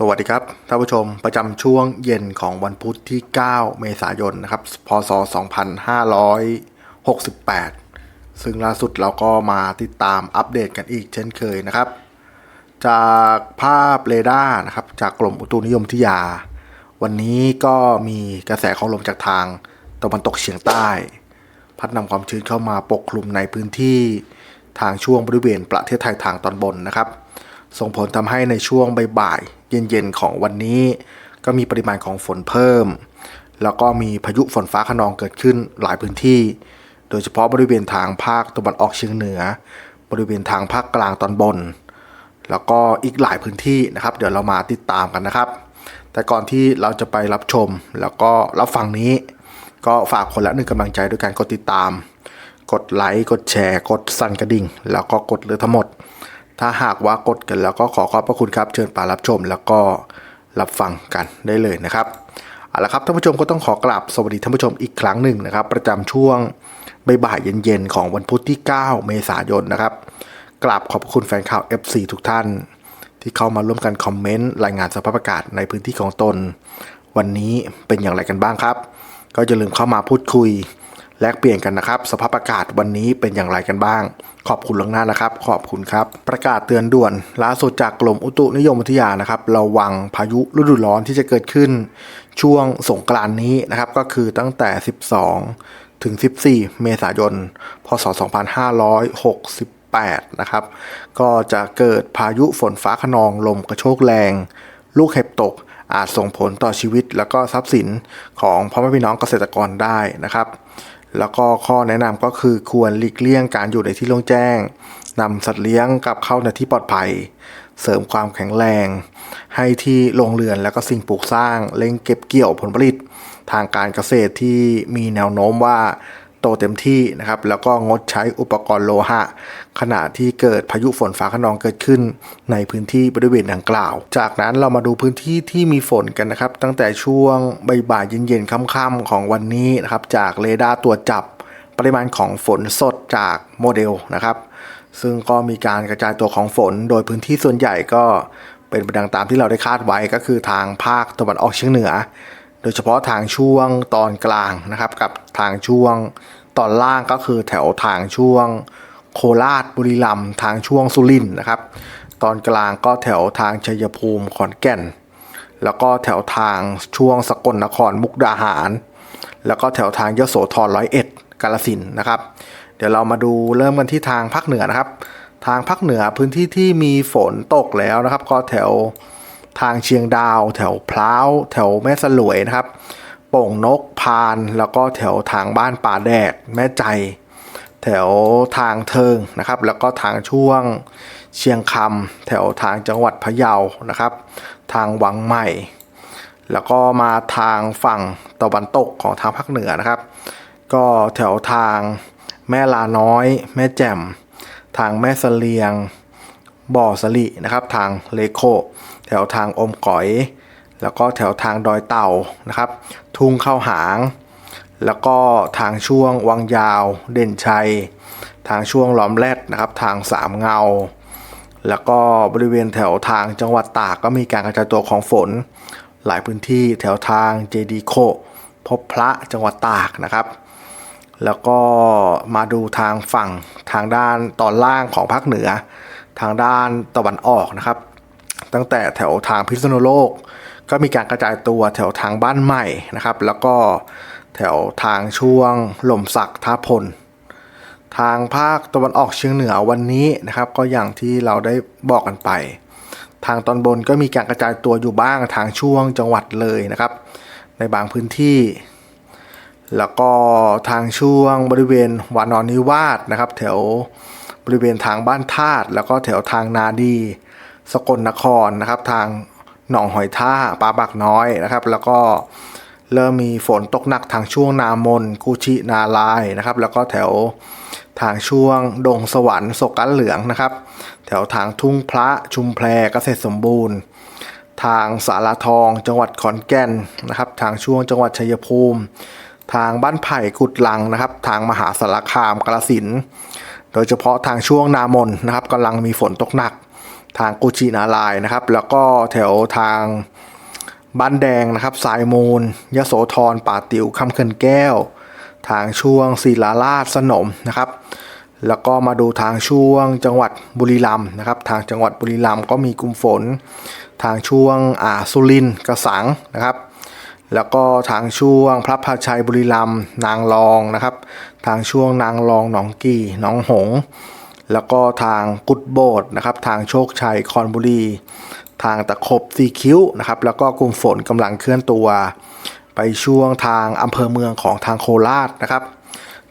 สวัสดีครับท่านผู้ชมประจำช่วงเย็นของวันพุธที่ 9 เมษายนนะครับ พศ 2568 ซึ่งล่าสุดเราก็มาติดตามอัปเดตกันอีกเช่นเคยนะครับ จากภาพเรดาร์นะครับจากกรมอุตุนิยมวิทยา วันนี้ก็มีกระแสของลมจากทางตะวันตกเฉียงใต้ พัดนำความชื้นเข้ามาปกคลุมในพื้นที่ทางช่วงบริเวณประเทศไทยทางตอนบนนะครับ ส่งผลทำให้ในช่วงบ่ายๆเย็นๆของวันนี้ ก็มีปริมาณของฝนเพิ่ม แล้วก็มีพายุฝนฟ้าขนองเกิดขึ้นหลายพื้นที่ โดยเฉพาะบริเวณทางภาคตะวันออกเฉียงเหนือ บริเวณทางภาคกลางตอนบน แล้วก็อีกหลายพื้นที่นะครับ เดี๋ยวเรามาติดตามกันนะครับ แต่ก่อนที่เราจะไปรับชมแล้วก็รับฟังนี้ ก็ฝากคนละหนึ่งกำลังใจด้วยการกดติดตาม กดไลค์กดแชร์ กดสั่นกระดิ่ง แล้วก็กดเรือทั้งหมด ถ้าหากว่ากดกันแล้วก็ขอขอบพระคุณครับ เชิญป่ารับชมแล้วก็รับฟังกันได้เลยนะครับเอาละครับท่านผู้ชมก็ต้องขอกราบสวัสดีท่านผู้ชมอีกครั้งหนึ่งนะครับ ประจำช่วงบ่ายเย็นๆของวันพุธที่ 9 เมษายนนะครับกราบขอบพระคุณแฟนข่าว FC ทุกท่าน ที่เข้ามาร่วมกันคอมเมนต์รายงานสภาพอากาศในพื้นที่ของตน วันนี้เป็นอย่างไรกันบ้างครับ ก็อย่าลืมเข้ามาพูดคุย แลกเปลี่ยนกันนะครับ สภาพอากาศวันนี้เป็นอย่างไรกันบ้าง ขอบคุณล่วงหน้านะครับ ขอบคุณครับ ประกาศเตือนด่วนล่าสุดจากกรมอุตุนิยมวิทยานะครับระวังพายุฤดูร้อนที่จะเกิดขึ้น ช่วงสงกรานนี้นะครับ ก็คือตั้งแต่ 12 ถึง 14 เมษายน พศ 2568 นะครับ ก็จะเกิดพายุฝนฟ้าขนองลมกระโชกแรง ลูกเห็บตกอาจส่งผลต่อชีวิต แล้วก็ทรัพย์สินของพ่อแม่พี่น้องเกษตรกรได้นะครับ แล้วก็ข้อแนะนำก็คือควรหลีกเลี่ยงการอยู่ในที่โล่งแจ้งนำสัตว์เลี้ยงกลับเข้าในที่ปลอดภัย เสริมความแข็งแรง ให้ที่โรงเรือนแล้วก็สิ่งปลูกสร้างเล็งเก็บเกี่ยวผลผลิต ทางการเกษตรที่มีแนวโน้มว่า ตเต็มที่นะครับ แล้วก็งดใช้อุปกรณ์โลหะ ขณะที่เกิดพายุฝนฟ้าขนองเกิดขึ้น ในพื้นที่บริเวณดังกล่าว จากนั้นเรามาดูพื้นที่ที่มีฝนกันนะครับ ตั้งแต่ช่วงบ่ายเย็นๆค่ำๆของวันนี้นะครับ จากเรดาร์ตรวจจับปริมาณของฝนสดจากโมเดลนะครับ ซึ่งก็มีการกระจายตัวของฝน โดยพื้นที่ส่วนใหญ่ก็เป็นไปดังตามที่เราได้คาดไว้ก็คือทางภาคตะวันออกเฉียงเหนือ ดยเฉพาะทางช่วงตอนกลางนะครับ กับทางช่วงตอนล่างก็คือแถวทางช่วงโคราชบุรีรัมย์ทางช่วงสุรินทร์นะครับ ตอนกลางก็แถวทางชัยภูมิขอนแก่น แล้วก็แถวทางช่วงสกลนครมุกดาหาร แล้วก็แถวทางยโสธรร้อยเอ็ดกาลสินนะครับ เดี๋ยวเรามาดูเริ่มกันที่ทางภาคเหนือนะครับ ทางภาคเหนือพื้นที่ที่มีฝนตกแล้วนะครับ ก็แถว ทางเชียงดาว แถวพร้าว แถวแม่สลวยนะครับ โป่งนกพาน แล้วก็แถวทางบ้านป่าแดดแม่ใจ แถวทางเทิงนะครับ แล้วก็ทางช่วงเชียงคำแถวทางจังหวัดพะเยานะครับ ทางวังใหม่ แล้วก็มาทางฝั่งตะวันตกของทางภาคเหนือนะครับ ก็แถวทางแม่ลาน้อย แม่แจ่ม ทางแม่เสลียง บ่อสลินะครับ ทางเลโค แถวทางอมก๋อย แล้วก็แถวทางดอยเต่านะครับ ทุ่งเข้าหาง แล้วก็ทางช่วงวังยาว เด่นชัย ทางช่วงล้อมแรดนะครับ ทางสามเงา แล้วก็บริเวณแถวทางจังหวัดตากก็มีการกระจายตัวของฝน หลายพื้นที่แถวทางเจดีโค พบพระจังหวัดตากนะครับแล้วก็มาดูทางฝั่งทางด้านตอนล่างของภาคเหนือ ทางด้านตะวันออกนะครับ ตั้งแต่แถวทางพิษณุโลก ก็มีการกระจายตัวแถวทางบ้านใหม่นะครับ แล้วก็แถวทางช่วงหล่มสักท่าพล ทางภาคตะวันออกเฉียงเหนือวันนี้นะครับ ก็อย่างที่เราได้บอกกันไป ทางตอนบนก็มีการกระจายตัวอยู่บ้างทางช่วงจังหวัดเลยนะครับ ในบางพื้นที่ แล้วก็ทางช่วงบริเวณวานอนนิวาสนะครับ แถวบริเวณทางบ้านธาตุแล้วก็แถวทางนาดี สกลนครนะครับ ทางหนองหอยท่าปลาบักน้อยนะครับ แล้วก็เริ่มมีฝนตกหนักทางช่วงนามนกุชินาลายนะครับ แล้วก็แถวทางช่วงดงสวรรค์ศกันเหลืองนะครับ แถวทางทุ่งพระชุมแพรเกษตรสมบูรณ์ ทางสาราทองจังหวัดขอนแก่นนะครับ ทางช่วงจังหวัดชัยภูมิ ทางบ้านไผ่กุดลังนะครับ ทางมหาสารคามกาลสิน โดยเฉพาะทางช่วงนามนนะครับกำลังมีฝนตกหนัก ทางกุชินารายนะครับ แล้วก็แถวทางบ้านแดงนะครับ สายมูลยโสธรป่าติ๋วคำเขินแก้ว ทางช่วงศิลาราชสนมนะครับ แล้วก็มาดูทางช่วงจังหวัดบุรีรัมย์นะครับ ทางจังหวัดบุรีรัมย์ก็มีกลุ่มฝน ทางช่วงอ่าสุรินกระสังนะครับแล้วก็ทางช่วงพระพาชัยบุรีรัมย์นางรองนะครับ ทางช่วงนางรองหนองกี่หนองหง แล้วก็ทางกุดโบดนะครับทางโชคชัยคอนบุรี ทางตะขบสีคิ้วนะครับแล้วก็กลุ่มฝนกำลังเคลื่อนตัว ไปช่วงทางอำเภอเมืองของทางโคราชนะครับ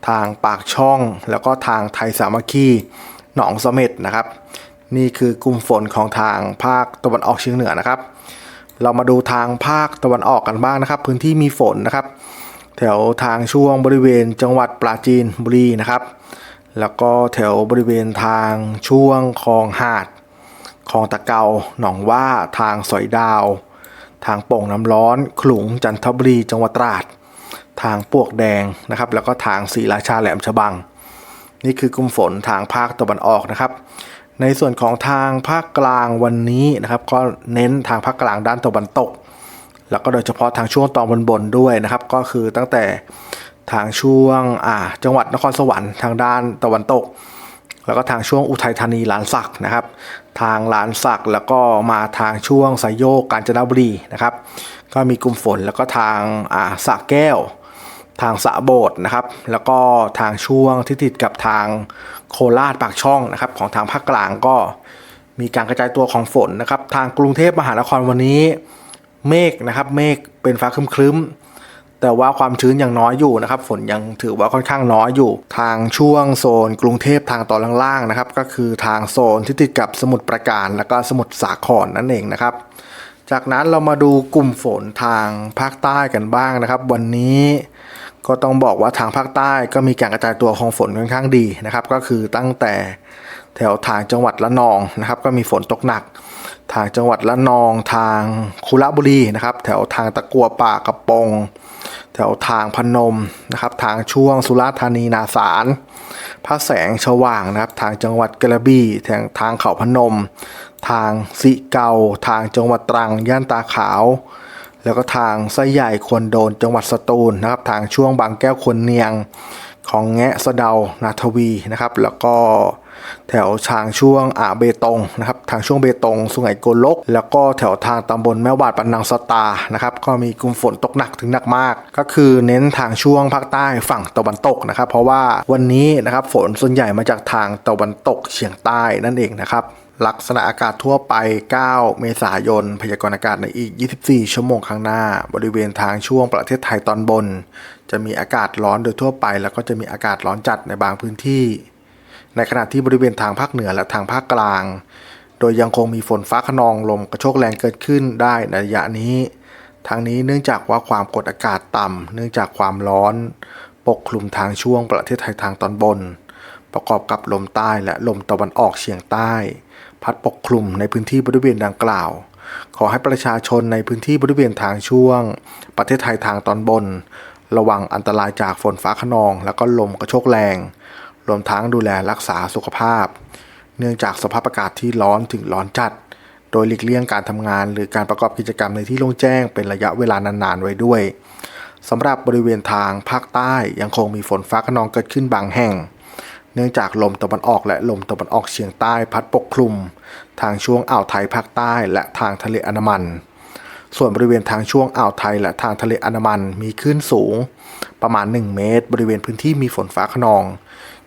ทางปากช่องแล้วก็ทางไทยสามัคคีหนองเสม็ดนะครับ นี่คือกลุ่มฝนของทางภาคตะวันออกเฉียงเหนือนะครับ เรามาดูทางภาคตะวันออกกันบ้างนะครับ พื้นที่มีฝนนะครับ แถวทางช่วงบริเวณจังหวัดปราจีนบุรีนะครับ แล้วก็แถวบริเวณทางช่วงคลองหาดคลองตะเกาหนองว่าทางสอยดาว ทางโป่งน้ำร้อน ขลุงจันทบุรีจังหวัดตราด ทางปวกแดงนะครับ แล้วก็ทางศรีราชาแหลมฉบัง นี่คือกลุ่มฝนทางภาคตะวันออกนะครับ ในส่วนของทางภาคกลางวันนี้นะครับ ก็เน้นทางภาคกลางด้านตะวันตก แล้วก็โดยเฉพาะทางช่วงตอนบนๆด้วยนะครับ ก็คือตั้งแต่ ทางช่วงอ่าจังหวัดนครสวรรค์ทางด้านตะวันตก แล้วก็ทางช่วงอุทัยธานีลานสักนะครับ ทางลานสักแล้วก็มาทางช่วงสายโยกกาญจนบุรีนะครับ ก็มีกลุ่มฝนแล้วก็ทางอ่าสะแก้ว ทางสะโบดนะครับ แล้วก็ทางช่วงที่ติดกับทางโคราชปากช่องนะครับ ของทางภาคกลางก็มีการกระจายตัวของฝนนะครับ ทางกรุงเทพมหานครวันนี้ เมฆนะครับ เมฆเป็นฟ้าครึ้มๆ แต่ว่าความชื้นยังน้อยอยู่นะครับ ฝนยังถือว่าค่อนข้างน้อยอยู่ ทางช่วงโซนกรุงเทพทางตอนล่างๆนะครับ ก็คือทางโซนที่ติดกับสมุทรปราการ แล้วก็สมุทรสาครนั่นเองนะครับ จากนั้นเรามาดูกลุ่มฝนทางภาคใต้กันบ้างนะครับ วันนี้ก็ต้องบอกว่าทางภาคใต้ก็มีการกระจายตัวของฝนค่อนข้างดีนะครับ ก็คือตั้งแต่แถวทางจังหวัดละนองนะครับ ก็มีฝนตกหนัก ทางจังหวัดละนองทางคุระบุรีนะครับ แถวทางตะกัวป่ากระปง แถวทางพนมนะครับ ทางช่วงสุราษฎร์ธานีนาสารพระแสงฉว่างนะครับ ทางจังหวัดกระบี่ทางทางเขาพนม ทางสิเกาทางจังหวัดตรังย่านตาขาว แล้วก็ทางไส้ใหญ่ควรโดนจังหวัดสตูลนะครับ ทางช่วงบางแก้วควรเนียงของแงะสะเดานาทวีนะครับ แล้วก็ แถวทางช่วงอ่าเบตงนะครับทางช่วงเบตง สุไหงโกลก แล้วก็แถวทางตำบลแม่วาดปันนังสตานะครับก็มีกลุ่มฝนตกหนักถึงหนักมาก ก็คือเน้นทางช่วงภาคใต้ฝั่งตะวันตกนะครับ เพราะว่าวันนี้นะครับฝนส่วนใหญ่มาจากทางตะวันตกเฉียงใต้นั่นเองนะครับลักษณะอากาศทั่วไป 9 เมษายน พยากรณ์อากาศในอีก 24 ชั่วโมงข้างหน้า บริเวณทางช่วงประเทศไทยตอนบน จะมีอากาศร้อนโดยทั่วไป แล้วก็จะมีอากาศร้อนจัดในบางพื้นที่ ในขณะที่บริเวณทางภาคเหนือและทางภาคกลาง โดยยังคงมีฝนฟ้าขนองลมกระโชกแรงเกิดขึ้นได้ในระยะนี้ ทางนี้เนื่องจากว่าความกดอากาศต่ำเนื่องจากความร้อน ปกคลุมทางช่วงประเทศไทยทางตอนบน ประกอบกับลมใต้และลมตะวันออกเฉียงใต้ พัดปกคลุมในพื้นที่บริเวณดังกล่าว ขอให้ประชาชนในพื้นที่บริเวณทางช่วง ประเทศไทยทางตอนบน ระวังอันตรายจากฝนฟ้าขนอง และก็ลมกระโชกแรง รวมทั้งดูแลรักษาสุขภาพ เนื่องจากสภาพอากาศที่ร้อนถึงร้อนจัด โดยหลีกเลี่ยงการทำงาน หรือการประกอบกิจกรรมในที่โล่งแจ้งเป็นระยะเวลานานๆไว้ด้วยสำหรับบริเวณทางภาคใต้ยังคงมีฝนฟ้าขนองเกิดขึ้นบางแห่ง เนื่องจากลมตะวันออกและลมตะวันออกเฉียงใต้พัดปกคลุม ทางช่วงอ่าวไทยภาคใต้และทางทะเลอันมัน ส่วนบริเวณทางช่วงอ่าวไทยและทางทะเลอันมันมีคลื่นสูง ประมาณ 1 เมตร บริเวณพื้นที่มีฝนฟ้าขนอง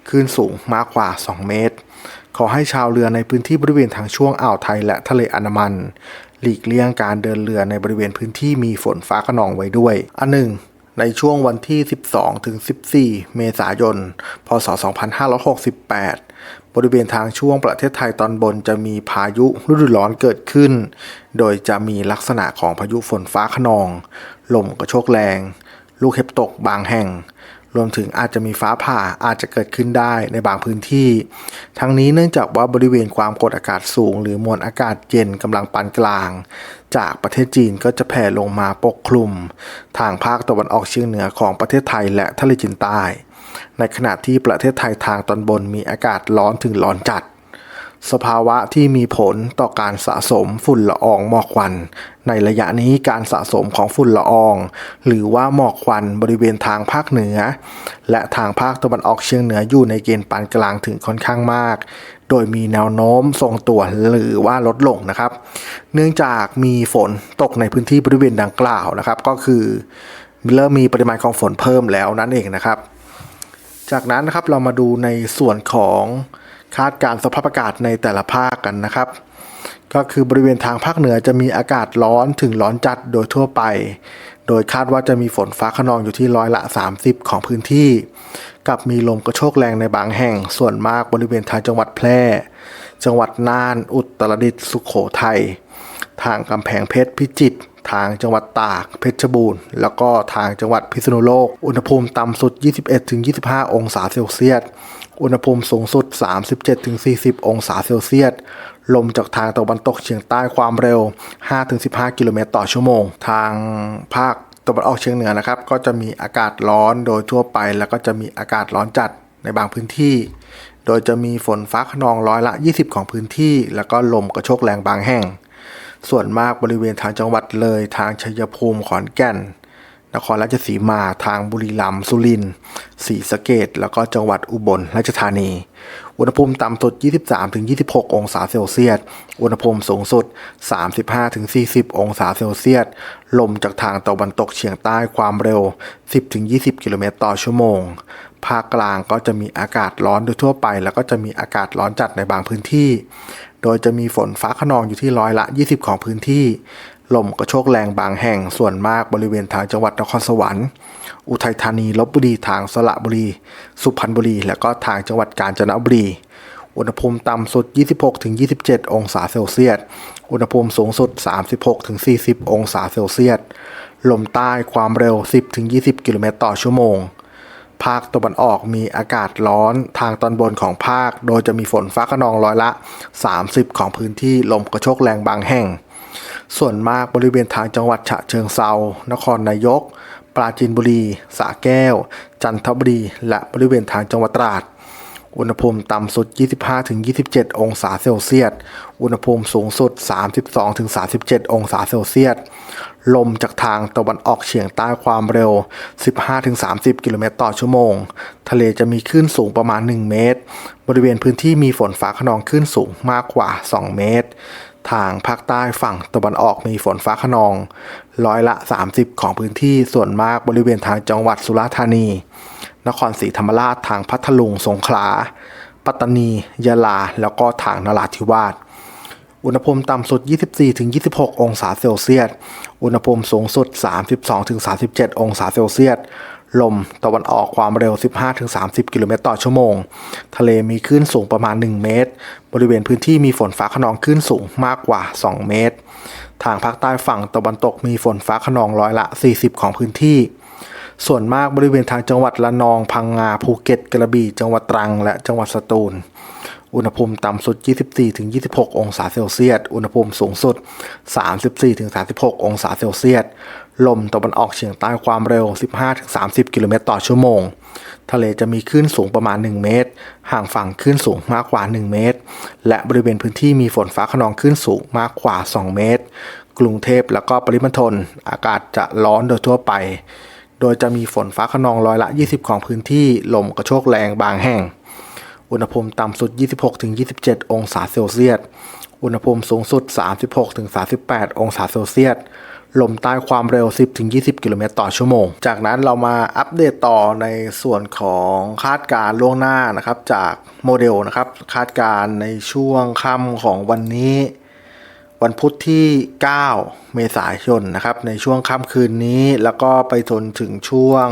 คลื่นสูงมากกว่า 2 เมตร ขอให้ชาวเรือในพื้นที่บริเวณทางช่วงอ่าวไทยและทะเลอันดามัน หลีกเลี่ยงการเดินเรือในบริเวณพื้นที่มีฝนฟ้าขนองไว้ด้วย อันหนึ่งในช่วงวันที่ 12 ถึง 14 เมษายน พศ 2568 บริเวณทางช่วงประเทศไทยตอนบนจะมีพายุฤดูร้อนเกิดขึ้น โดยจะมีลักษณะของพายุฝนฟ้าขนอง ลมกระโชกแรง ลูกเห็บตกบางแห่ง รวมถึงอาจจะมีฟ้าผ่าอาจจะเกิดขึ้นได้ในบางพื้นที่ ทั้งนี้เนื่องจากว่าบริเวณความกดอากาศสูง หรือมวลอากาศเย็นกำลังปานกลาง จากประเทศจีนก็จะแผ่ลงมาปกคลุม ทางภาคตะวันออกเฉียงเหนือของประเทศไทยและทะเลจีนใต้ ในขณะที่ประเทศไทยทางตอนบนมีอากาศร้อนถึงร้อนจัด สภาวะที่มีผลต่อการสะสมฝุ่นละอองหมอกควัน ในระยะนี้การสะสมของฝุ่นละออง หรือว่าหมอกควันบริเวณทางภาคเหนือ และทางภาคตะวันออกเฉียงเหนืออยู่ในเกณฑ์ปานกลางถึงค่อนข้างมาก โดยมีแนวโน้มทรงตัวหรือว่าลดลงนะครับ เนื่องจากมีฝนตกในพื้นที่บริเวณดังกล่าวนะครับ ก็คือเริ่มมีปริมาณของฝนเพิ่มแล้วนั่นเองนะครับ จากนั้นนะครับเรามาดูในส่วนของ คาดการสภาพอากาศในแต่ละภาคกันนะครับ ก็คือบริเวณทางภาคเหนือจะมีอากาศร้อนถึงร้อนจัดโดยทั่วไป โดยคาดว่าจะมีฝนฟ้าขนองอยู่ที่ร้อยละ 30 ของพื้นที่ กับมีลมกระโชกแรงในบางแห่งส่วนมากบริเวณทางจังหวัดแพร่ จังหวัดน่าน อุตรดิตถ์สุขโขทัยทางกำแพงเพชรพิจิตรทางจังหวัดตากเพชรบูรณ์ แล้วก็ทางจังหวัดพิษณุโลก อุณหภูมิต่ำสุด 21-25 องศาเซลเซียส อุณหภูมิสูงสุด 37-40 องศาเซลเซียส ลมจากทางตะวันตกเฉียงใต้ความเร็ว 5-15 กิโลเมตรต่อชั่วโมง ทางภาคตะวันออกเฉียงเหนือนะครับ ก็จะมีอากาศร้อนโดยทั่วไป แล้วก็จะมีอากาศร้อนจัดในบางพื้นที่ โดยจะมีฝนฟ้าขนองร้อยละ 20 ของพื้นที่ แล้วก็ลมกระโชกแรงบางแห่ง ส่วนมากบริเวณทางจังหวัดเลย ทางชัยภูมิขอนแก่น นครราชสีมาทางบุรีรัมย์สุรินทร์ศรีสะเกดแล้วก็จังหวัดอุบลราชธานี อุณหภูมิต่ำสุด 23-26 องศาเซลเซียส อุณหภูมิสูงสุด 35-40 องศาเซลเซียส ลมจากทางตะวันตกเฉียงใต้ความเร็ว 10-20 กิโลเมตรต่อชั่วโมง ภาคกลางก็จะมีอากาศร้อนโดยทั่วไป แล้วก็จะมีอากาศร้อนจัดในบางพื้นที่ โดยจะมีฝนฟ้าขนองอยู่ที่ร้อยละ 20 ของพื้นที่ ลมกระโชกแรงบางแห่งส่วนมากบริเวณทางจังหวัดนครสวรรค์ อุทัยธานีลบบุรีทางสระบุรี สุพรรณบุรี และก็ทางจังหวัดกาญจนบุรี อุณหภูมิต่ำสุด 26-27 องศาเซลเซียส อุณหภูมิสูงสุด 36-40 องศาเซลเซียส ลมใต้ความเร็ว 10-20 กิโลเมตรต่อชั่วโมง ภาคตะวันออกมีอากาศร้อนทางตอนบนของภาค โดยจะมีฝนฟ้าขนองร้อยละ 30 ของพื้นที่ลมกระโชกแรงบางแห่ง ส่วนมากบริเวณทางจังหวัดฉะเชิงเซา นครนายก ปราจีนบุรี สระแก้ว จันทบุรี และบริเวณทางจังหวัดตราด อุณหภูมิต่ำสุด 25-27 องศาเซลเซียส อุณหภูมิสูงสุด 32-37 องศาเซลเซียส ลมจากทางตะวันออกเฉียงใต้ความเร็ว 15-30 กิโลเมตรต่อชั่วโมง ทะเลจะมีคลื่นสูงประมาณ 1 เมตร บริเวณพื้นที่มีฝนฟ้าขนองคลื่นสูงมากกว่า 2 เมตร ทางภาคใต้ฝั่งตะวันออกมีฝนฟ้าขนอง ร้อยละ 30 ของพื้นที่ส่วนมากบริเวณทางจังหวัดสุราษฎร์ธานี นครศรีธรรมราชทางพัทลุงสงขลา ปัตตานี ยะลา แล้วก็ทางนราธิวาสอุณหภูมิต่ำสุด 24-26 องศาเซลเซียส อุณหภูมิสูงสุด 32-37 องศาเซลเซียส ลมตะวันออกความเร็ว 15-30 กิโลเมตรต่อชั่วโมง ทะเลมีคลื่นสูงประมาณ 1 เมตร บริเวณพื้นที่มีฝนฟ้าขนองคลื่นสูงมากกว่า 2 เมตร ทางภาคใต้ฝั่งตะวันตกมีฝนฟ้าขนองร้อยละ 40 ของพื้นที่ ส่วนมากบริเวณทางจังหวัดละนอง พังงา ภูเก็ต กระบี่ จังหวัดตรัง และจังหวัดสตูล อุณหภูมิต่ำสุด 24-26 องศาเซลเซียส อุณหภูมิสูงสุด 34-36 องศาเซลเซียส ลมตะวันออกเฉียงใต้ความเร็ว 15-30 กิโลเมตรต่อชั่วโมง ทะเลจะมีคลื่นสูงประมาณ 1 เมตร ห่างฝั่งคลื่นสูงมากกว่า 1 เมตร และบริเวณพื้นที่มีฝนฟ้าขนองคลื่นสูงมากกว่า 2 เมตร กรุงเทพและก็ปริมณฑลอากาศจะร้อนโดยทั่วไป โดยจะมีฝนฟ้าขนองร้อยละ 20 ของพื้นที่ ลมกระโชกแรงบางแห่ง อุณหภูมิต่ำสุด 26-27 องศาเซลเซียส อุณหภูมิสูงสุด 36-38 องศาเซลเซียส ลมใต้ความเร็ว 10-20 กิโลเมตรต่อชั่วโมง จากนั้นเรามาอัปเดตต่อในส่วนของคาดการณ์ล่วงหน้านะครับจากโมเดลนะครับ คาดการ์ในช่วงค่ำของวันนี้ วันพุธที่ 9 เมษายนนะครับ ในช่วงค่ำคืนนี้แล้วก็ไปจนถึงช่วง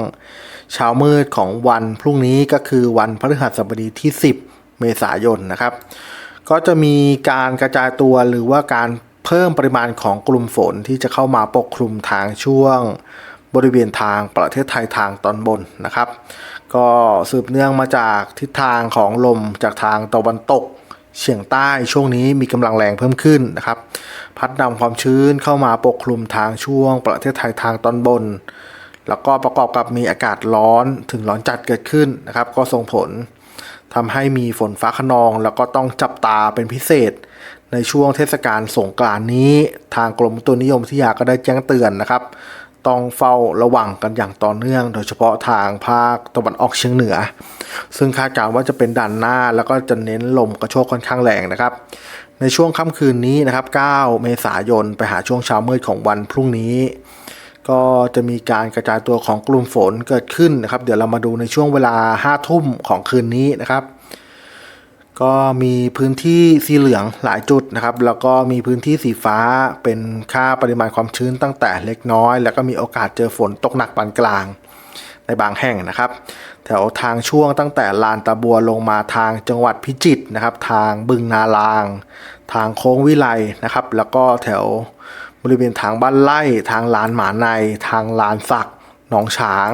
เช้ามืดของวันพรุ่งนี้ก็คือวันพฤหัสบดีที่ 10 เมษายนนะครับ ก็จะมีการกระจายตัวหรือว่าการเพิ่มปริมาณของกลุ่มฝนที่จะเข้ามาปกคลุมทางช่วงบริเวณทางประเทศไทยทางตอนบนนะครับ ก็สืบเนื่องมาจากทิศทางของลมจากทางตะวันตกเฉียงใต้ช่วงนี้มีกำลังแรงเพิ่มขึ้นนะครับ พัดนำความชื้นเข้ามาปกคลุมทางช่วงประเทศไทยทางตอนบน แล้วก็ประกอบกับมีอากาศร้อนถึงร้อนจัดเกิดขึ้นนะครับ ก็ส่งผลทำให้มีฝนฟ้าขนอง แล้วก็ต้องจับตาเป็นพิเศษ ในช่วงเทศกาลสงกรานต์นี้ ทางกรมตุนิยมวิทยาก็ได้แจ้งเตือนนะครับ ต้องเฝ้าระวังกันอย่างต่อเนื่อง โดยเฉพาะทางภาคตะวันออกเฉียงเหนือ ซึ่งคาดการณ์ว่าจะเป็นด่านหน้า แล้วก็จะเน้นลมกระโชกค่อนข้างแรงนะครับ ในช่วงค่ำคืนนี้นะครับ 9 เมษายนไปหาช่วงเช้ามืดของวันพรุ่งนี้ ก็จะมีการกระจายตัวของกลุ่มฝนเกิดขึ้นนะครับ เดี๋ยวเรามาดูในช่วงเวลา5ทุ่มของคืนนี้นะครับ ก็มีพื้นที่สีเหลืองหลายจุดนะครับ แล้วก็มีพื้นที่สีฟ้าเป็นค่าปริมาณความชื้นตั้งแต่เล็กน้อย แล้วก็มีโอกาสเจอฝนตกหนักปานกลางในบางแห่งนะครับ แถวทางช่วงตั้งแต่ลานตะบัวลงมาทางจังหวัดพิจิตรนะครับ ทางบึงนาลาง ทางโค้งวิไลนะครับ แล้วก็แถว บริเวณทางบ้านไร่ทางลานหมาใน ทางลานสักหนองฉาง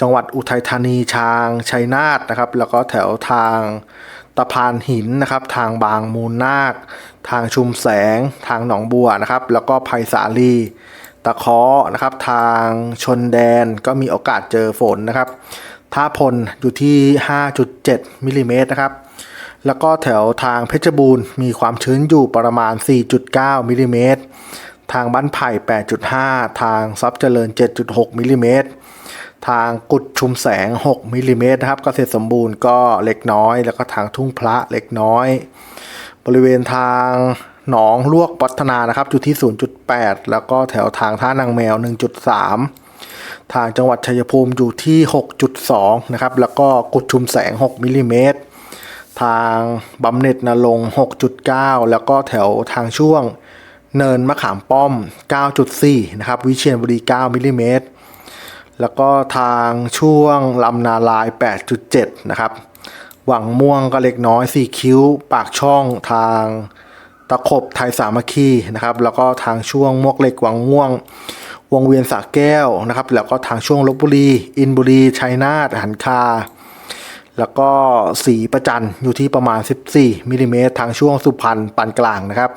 จังหวัดอุทัยธานีชางชัยนาทนะครับ แล้วก็แถวทางตะพานหินนะครับ ทางบางมูลนาค ทางชุมแสง ทางหนองบัวนะครับ แล้วก็ไผ่สาลีตะเคาะนะครับ ทางชนแดนก็มีโอกาสเจอฝนนะครับท่าพลอยู่ที่ 5.7มิลลิเมตรนะครับ แล้วก็แถวทางเพชรบูรณ์มีความชื้นอยู่ประมาณ 4.9มิลลิเมตร ทางบ้านไผ่ 8.5 ทางซับเจริญ 7.6มิลลิเมตร ทางกุดชุมแสง 6มิลลิเมตรนะครับ เกษตรสมบูรณ์ก็เล็กน้อย แล้วก็ทางทุ่งพระเล็กน้อย บริเวณทางหนองลวกปัฒนานะครับอยู่ที่ 0.8 แล้วก็แถวทางท่านางแมว 1.3 ทางจังหวัดชัยภูมิอยู่ที่ 6.2 นะครับ แล้วก็กุดชุมแสง 6มิลลิเมตร ทางบำเหน็จนรง6.9 แล้วก็แถวทางช่วง เนินมะขามป้อม 9.4 นะครับ วิเชียรบุรี 9 มิลลิเมตร แล้วก็ทางช่วงลำนาลาย 8.7 นะครับ หวังม่วงก็เล็กน้อยสี่คิ้ว ปากช่องทางตะขบไทยสามัคคีนะครับ แล้วก็ทางช่วงมวกเหล็กหวังม่วง วงเวียนสระแก้วนะครับ แล้วก็ทางช่วงลบบุรี อินบุรี ชัยนาทหันคา แล้วก็สีประจันอยู่ที่ประมาณ 14มิลลิเมตรทางช่วงสุพรรณปานกลางนะครับ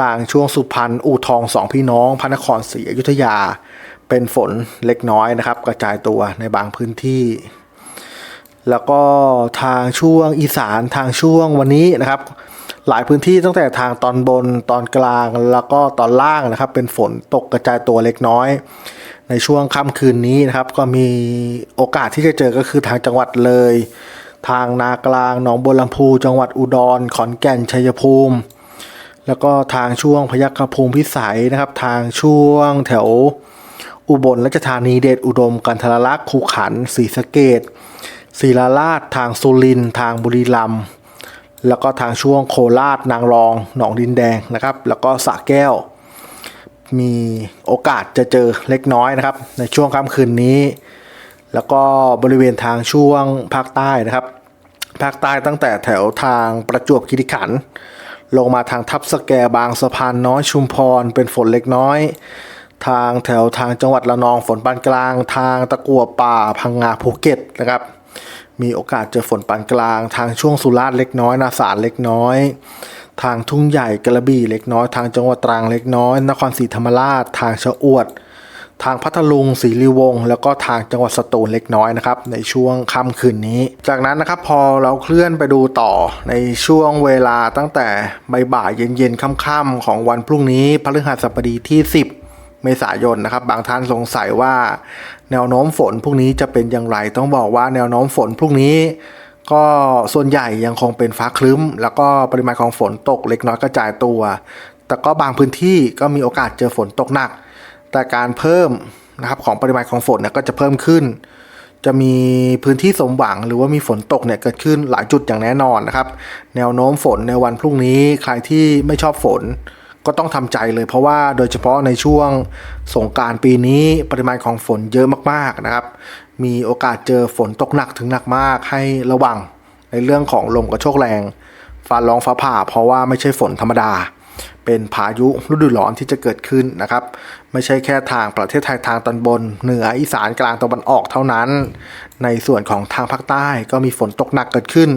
ทางช่วงสุพรรณอู่ทองสองพี่น้องพระนครศรีอยุธยา เป็นฝนเล็กน้อยนะครับ กระจายตัวในบางพื้นที่ แล้วก็ทางช่วงอีสานทางช่วงวันนี้นะครับ หลายพื้นที่ตั้งแต่ทางตอนบนตอนกลางแล้วก็ตอนล่างนะครับ เป็นฝนตกกระจายตัวเล็กน้อยในช่วงค่ำคืนนี้นะครับ ก็มีโอกาสที่จะเจอก็คือทางจังหวัดเลย ทางนากลางหนองบัวลำพู จังหวัดอุดรขอนแก่นชัยภูมิ แล้วก็ทางช่วงพยัคฆภูมิพิสัยนะครับ ทางช่วงแถวอุบลราชธานีเดชอุดม กันทรลักษ์คูขันศรีสะเกดศรีราราชทางสุรินทร์ทางบุรีรัมย์แล้วก็ทางช่วงโคราชนางรอง หนองดินแดงนะครับ แล้วก็สระแก้ว มีโอกาสจะเจอเล็กน้อยนะครับ ในช่วงค่ำคืนนี้ แล้วก็บริเวณทางช่วงภาคใต้นะครับ ภาคใต้ตั้งแต่แถวทางประจวบคีรีขันธ์ ลงมาทางทับสแกบางสะพานน้อยชุมพรเป็นฝนเล็กน้อย ทางแถวทางจังหวัดระนองฝนปานกลาง ทางตะกัวป่าพังงาภูเก็ตนะครับ มีโอกาสเจอฝนปานกลาง ทางช่วงสุราษฎร์เล็กน้อยนาสารเล็กน้อย ทางทุ่งใหญ่กระบี่เล็กน้อย ทางจังหวัดตรังเล็กน้อย นครศรีธรรมราช ทางชะอวด ทางพัทลุงศรีริวงแล้วก็ทางจังหวัดสตูลเล็กน้อยนะครับในช่วงค่ำคืนนี้ จากนั้นนะครับพอเราเคลื่อนไปดูต่อในช่วงเวลาตั้งแต่บ่ายเย็นๆค่ำๆของวันพรุ่งนี้พฤหัสบดีที่ 10เมษายนนะครับบางท่านสงสัยว่าแนวโน้มฝนพรุ่งนี้จะเป็นอย่างไร ต้องบอกว่าแนวโน้มฝนพรุ่งนี้ ก็ส่วนใหญ่ยังคงเป็นฟ้าคลึ้ม แล้วก็ปริมาณของฝนตกเล็กน้อยกระจายตัว แต่ก็บางพื้นที่ก็มีโอกาสเจอฝนตกหนัก แต่การเพิ่มนะครับของปริมาณของฝนเนี่ยก็จะเพิ่มขึ้น จะมีพื้นที่สมหวังหรือว่ามีฝนตกเนี่ยเกิดขึ้นหลายจุดอย่างแน่นอนนะครับ แนวโน้มฝนในวันพรุ่งนี้ใครที่ไม่ชอบฝนก็ต้องทำใจเลยเพราะว่าโดยเฉพาะในช่วงสงการปีนี้ปริมาณของฝนเยอะมากๆนะครับ มีโอกาสเจอฝนตกหนักถึงหนักมากให้ระวังในเรื่องของลมกระโชกแรงฟ้าร้องฟ้าผ่า เพราะว่าไม่ใช่ฝนธรรมดา เป็นพายุฤดูร้อนที่จะเกิดขึ้นนะครับ ไม่ใช่แค่ทางประเทศไทยทางตอนบน เหนืออีสานกลางตะวันออกเท่านั้น ในส่วนของทางภาคใต้ก็มีฝนตกหนักเกิดขึ้น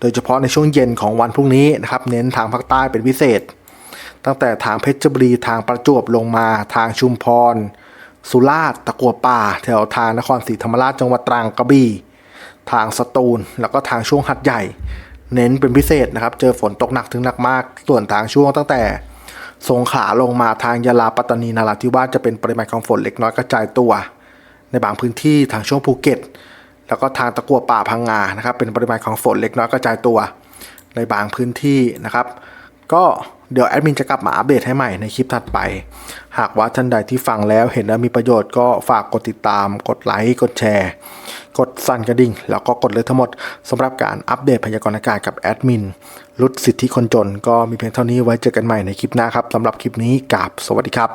โดยเฉพาะในช่วงเย็นของวันพรุ่งนี้นะครับเน้นทางภาคใต้เป็นพิเศษ ตั้งแต่ทางเพชรบุรีทางประจวบลงมาทางชุมพร สุราษฎร์ตะกัวป่า แถวทางนครศรีธรรมราชจังหวัดตรังกระบี่ทางสตูลแล้วก็ทางช่วงหัดใหญ่ เน้นเป็นพิเศษนะครับ เจอฝนตกหนักถึงหนักมาก ส่วนทางช่วงตั้งแต่สงขลาลงมาทางยะลาปัตตานีนาราธิวาสจะเป็นปริมาณของฝนเล็กน้อยกระจายตัว ในบางพื้นที่ทางช่วงภูเก็ต แล้วก็ทางตะกัวป่าพังงานะครับ เป็นปริมาณของฝนเล็กน้อยกระจายตัว ในบางพื้นที่นะครับ ก็เดี๋ยวแอดมินจะกลับมาอัปเดตให้ใหม่ในคลิปถัดไป หากว่าท่านใดที่ฟังแล้วเห็นแล้วมีประโยชน์ก็ฝากกดติดตาม กดไลค์ กดแชร์ กดสั่นกระดิ่ง แล้วก็กดเลยทั้งหมดสำหรับการอัปเดตพยากรณ์อากาศกับแอดมินลดสิทธิคนจน ก็มีเพียงเท่านี้ไว้เจอกันใหม่ในคลิปหน้าครับสำหรับคลิปนี้กราบสวัสดีครับ